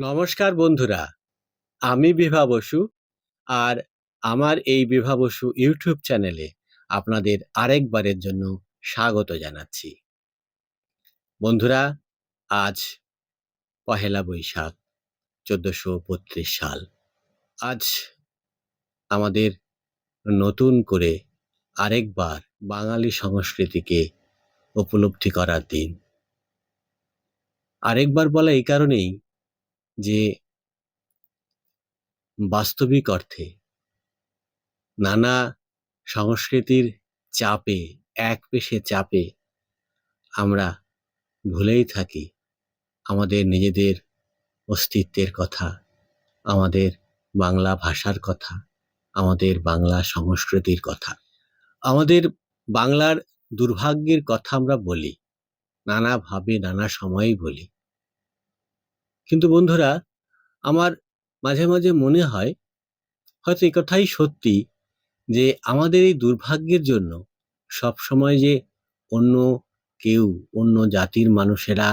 নমস্কার বন্ধুরা, আমি বিভা বসু আর আমার এই বিভা বসু ইউটিউব চ্যানেলে আপনাদের আরেকবারের জন্য স্বাগত জানাচ্ছি। বন্ধুরা, আজ পহেলা বৈশাখ, চোদ্দোশো বত্রিশ সাল। আজ আমাদের নতুন করে আরেকবার বাঙালি সংস্কৃতিকে উপলব্ধি করার দিন। আরেকবার বলা এই কারণেই যে বাস্তবিক অর্থে নানা সংস্কৃতির চাপে, এক পেশে চাপে আমরা ভুলেই থাকি আমাদের নিজেদের অস্তিত্বের কথা, আমাদের বাংলা ভাষার কথা, আমাদের বাংলা সংস্কৃতির কথা। আমাদের বাংলার দুর্ভাগ্যের কথা আমরা বলি, নানাভাবে, নানা সময়েই বলি। কিন্তু বন্ধুরা, আমার মাঝে মাঝে মনে হয়, হয়তো এ কথাই সত্যি যে আমাদের এই দুর্ভাগ্যের জন্য সব সময় যে অন্য কেউ, অন্য জাতির মানুষেরা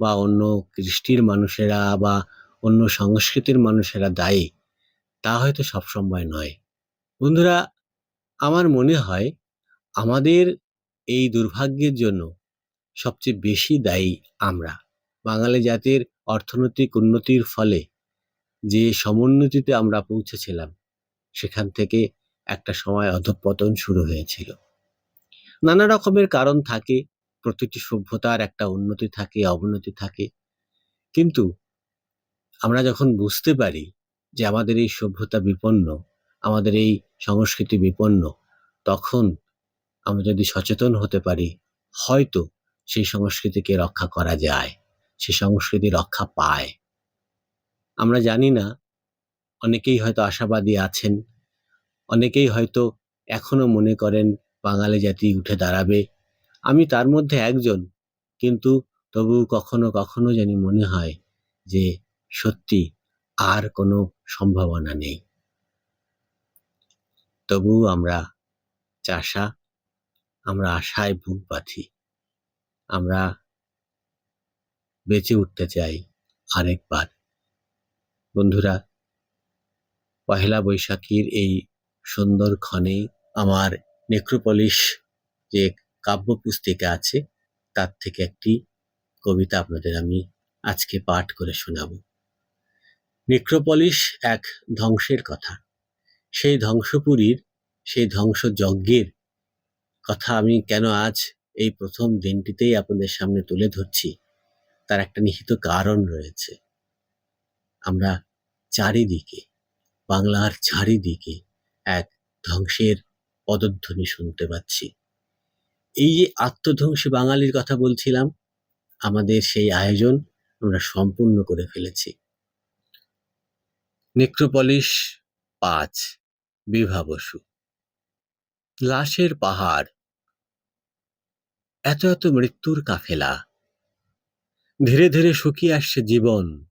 বা অন্য কৃষ্টির মানুষেরা বা অন্য সংস্কৃতির মানুষেরা দায়ী, তা হয়তো সবসময় নয়। বন্ধুরা, আমার মনে হয় আমাদের এই দুর্ভাগ্যের জন্য সবচেয়ে বেশি দায়ী আমরা। বাঙালি জাতির অর্থনৈতিক উন্নতির ফলে যে সমুন্নতিতে আমরা পৌঁছেছিলাম, সেখান থেকে একটা সময় অধঃপতন শুরু হয়েছিল। নানা রকমের কারণ থাকে, প্রতিটি সভ্যতার একটা উন্নতি থাকে, অবনতি থাকে। কিন্তু আমরা যখন বুঝতে পারি যে আমাদের এই সভ্যতা বিপন্ন, আমাদের এই সংস্কৃতি বিপন্ন, তখন আমরা যদি সচেতন হতে পারি, হয়তো সেই সংস্কৃতিকে রক্ষা করা যায়। সে সংস্কৃতি রক্ষা পায়। আমরা জানি না, অনেকেই হয়তো আশাবাদী আছেন, অনেকেই হয়তো এখনও মনে করেন বাঙালি জাতি উঠে দাঁড়াবে। আমি তার মধ্যে একজন, কিন্তু তবু কখনো কখনো জানি মনে হয় যে সত্যি আর কোনো সম্ভাবনা নেই। তবু আমরা চাষা, আমরা আশায় বুক বাঁধি। আমরা বেঁচে উঠতে চাই আরেকবার। বন্ধুরা, পহেলা বৈশাখীর এই সুন্দর ক্ষণে আমার নেক্রোপলিশ যে কাব্য পুস্তিকা আছে, তার থেকে একটি কবিতা আপনাদের আমি আজকে পাঠ করে শোনাব। নেক্রোপলিশ এক ধ্বংসের কথা। সেই ধ্বংসপুরীর, সেই ধ্বংসযজ্ঞের কথা আমি কেন আজ এই প্রথম দিনটিতেই আপনাদের সামনে তুলে ধরছি? তার একটা নিহিত কারণ রয়েছে। আমরা চারিদিকে, বাংলার চারিদিকে এক ধ্বংসের পদধ্বনি শুনতে পাচ্ছি। এই যে আত্মধ্বংসী বাঙালির কথা বলছিলাম, আমাদের সেই আয়োজন আমরা সম্পূর্ণ করে ফেলেছি। নেক্রোপলিস পাঁচ, বিভা বসু। লাশের পাহাড়, এত এত মৃত্যুর কাফেলা ধীরে ধীরে শুকিয়ে আসছে জীবন,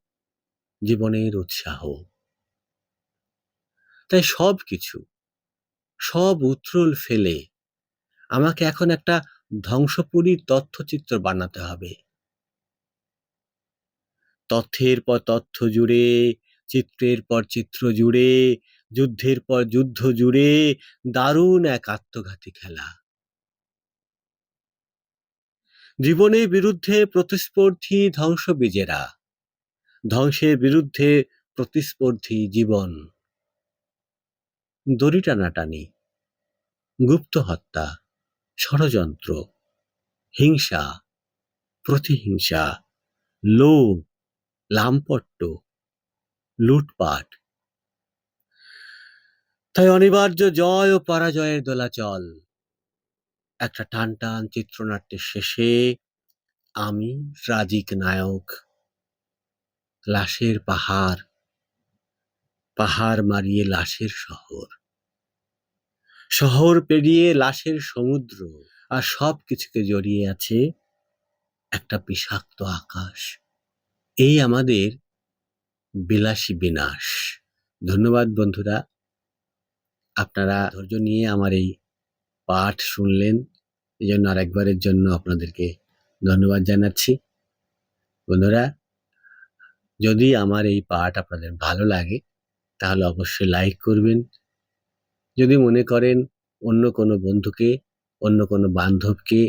জীবনের উৎসাহ। তাই সব কিছু সব উত্রল ফেলে আমাকে এখন একটা ধ্বংসপুরীর তথ্যচিত্র বানাতে হবে। তথ্যের পর তথ্য জুড়ে, চিত্রের পর চিত্র জুড়ে, যুদ্ধের পর যুদ্ধ জুড়ে দারুণ এক আত্মঘাতী খেলা। জীবনের বিরুদ্ধে প্রতিস্পর্ধী ধ্বংসবীজেরা। ধ্বংসের বিরুদ্ধে প্রতিস্পর্ধী জীবন। দড়ি টানাটানি। গুপ্ত হত্যা। ষড়যন্ত্র। হিংসা। প্রতিহিংসা। লোভ। লাম্পট্য। লুটপাট। তাই অনিবার্য জয় ও পরাজয়ের দোলাচল। একটা টান টান চিত্রনাট্যের শেষে আমি রাজিক নায়ক, লাশের পাহাড় পাহাড় মারিয়ে লাশের শহর। শহর পেরিয়ে লাশের সমুদ্র আর সব কিছুকে জড়িয়ে আছে একটা বিষাক্ত আকাশ। এই আমাদের বিলাসী বিনাশ। ধন্যবাদ বন্ধুরা। আপনারা ধৈর্য নিয়ে আমার এই পাঠ শুনলেন এই জন্য আরেকবারের জন্য আপনাদেরকে ধন্যবাদ জানাচ্ছি। বন্ধুরা, যদি আমার এই পাঠ আপনাদের ভালো লাগে, তাহলে অবশ্যই লাইক করবেন। যদি মনে করেন অন্য কোনো বন্ধুকে, অন্য কোনো বান্ধবকে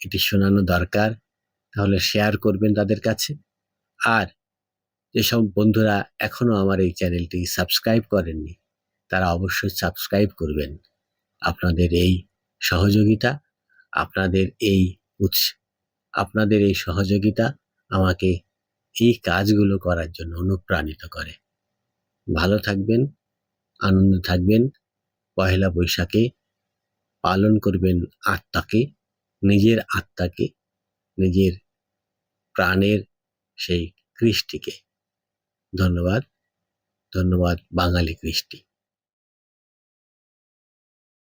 এটি শোনানো দরকার, তাহলে শেয়ার করবেন তাদের কাছে। আর যেসব বন্ধুরা এখনও আমার এই চ্যানেলটি সাবস্ক্রাইব করেননি, তারা অবশ্যই সাবস্ক্রাইব করবেন। আপনাদের এই সহযোগিতা, আপনাদের এই উৎস, আপনাদের এই সহযোগিতা আমাকে এই কাজগুলো করার জন্য অনুপ্রাণিত করে। ভালো থাকবেন, আনন্দ থাকবেন, পহেলা বৈশাখে পালন করবেন আত্মাকে, নিজের আত্মাকে, নিজের প্রাণের সেই কৃষ্টিকে। ধন্যবাদ ধন্যবাদ বাঙালি কৃষ্টি।